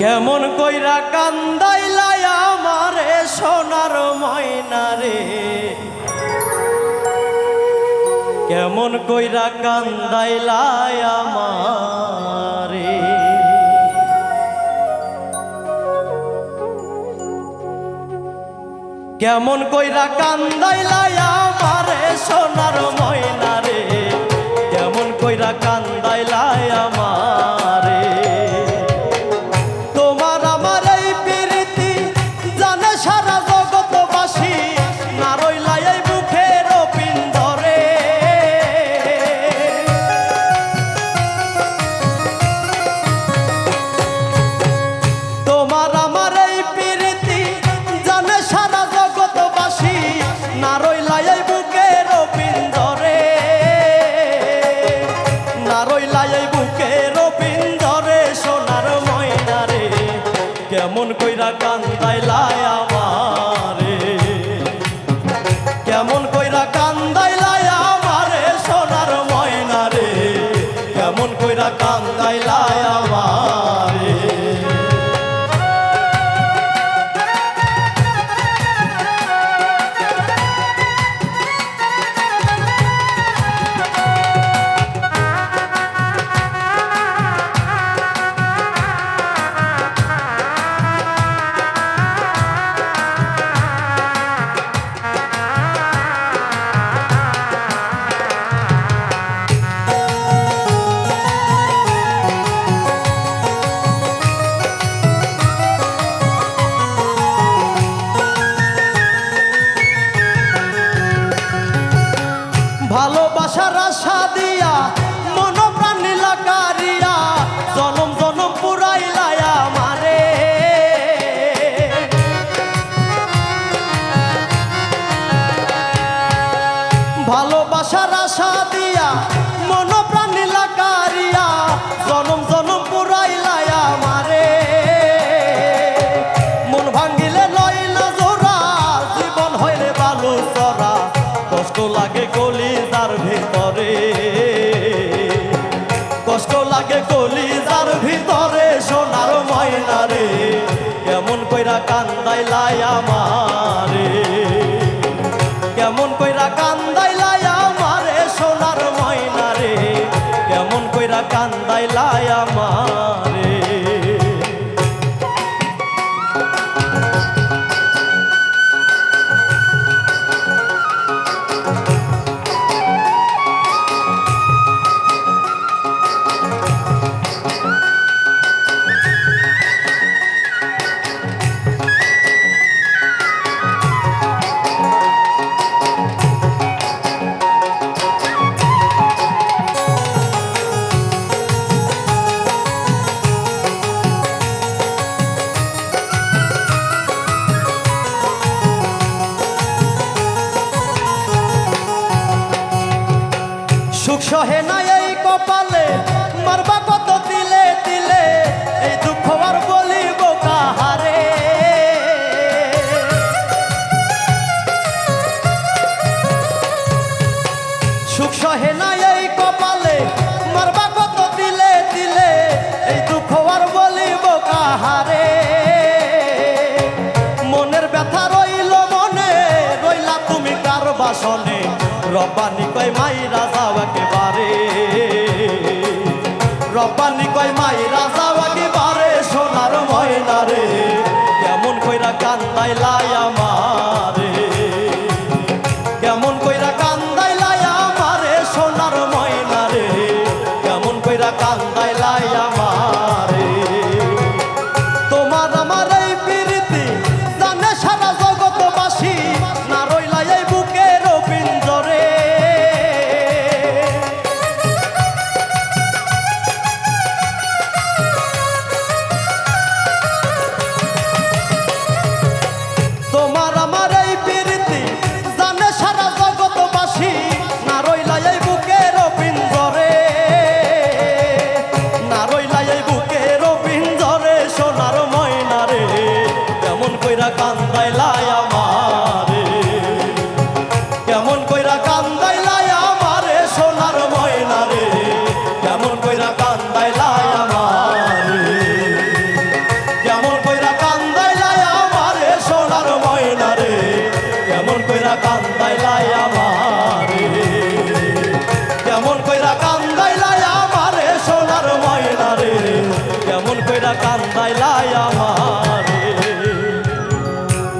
কেমন কইরা কান্দাই কান্দাইলাই আমারে সোনার ময়না রে? কেমন কইরা কান্দাই কান্দাইলাই আমারে? কেমন কইরা কান্দাইলাই আমারে সোনার ময়না রে? কেমন কইরা কান্দাইলাই আমারে? লাগে কলিজার ভিতরে। কষ্ট লাগে কলিজার ভিতরে, সোনার ময়না রে। কেমন কইরা কান্দাইলাই আমারে। কেমন কইরা কান্দাইলাই আমারে, সোনার ময়না রে। কেমন কইরা কান্দাইলাই আমারে। সুখ সহে না এই কপালে, মারবা কত দিলে দিলে এই দুঃখ আর বলিব কাহারে? সুখ সহে না এই কপালে, মারবা কত দিলে দিলে এই দুঃখ আর বলিব কাহারে? মনের ব্যথা রইল মনে, রইলা তুমি কার বাসনে, রব্বানি কইরা